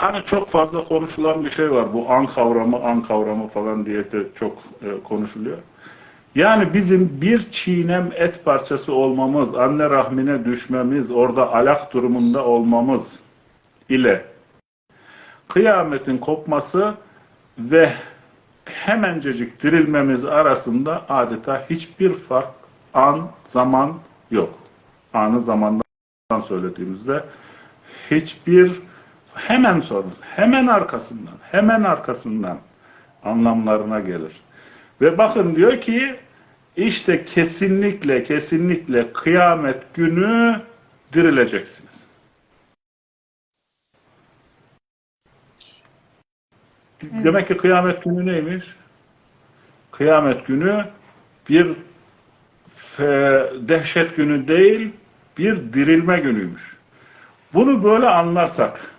Hani çok fazla konuşulan bir şey var. Bu an kavramı, an kavramı falan diye de çok e, konuşuluyor. Yani bizim bir çiğnem et parçası olmamız, anne rahmine düşmemiz, orada alak durumunda olmamız ile kıyametin kopması ve hemencecik dirilmemiz arasında adeta hiçbir fark, an, zaman yok. Anı zamandan söylediğimizde hiçbir hemen sonrası, hemen arkasından, hemen arkasından anlamlarına gelir. Ve bakın diyor ki işte kesinlikle kesinlikle kıyamet günü dirileceksiniz. Demek ki kıyamet günü neymiş? Kıyamet günü bir dehşet günü değil, bir dirilme günüymüş. Bunu böyle anlarsak,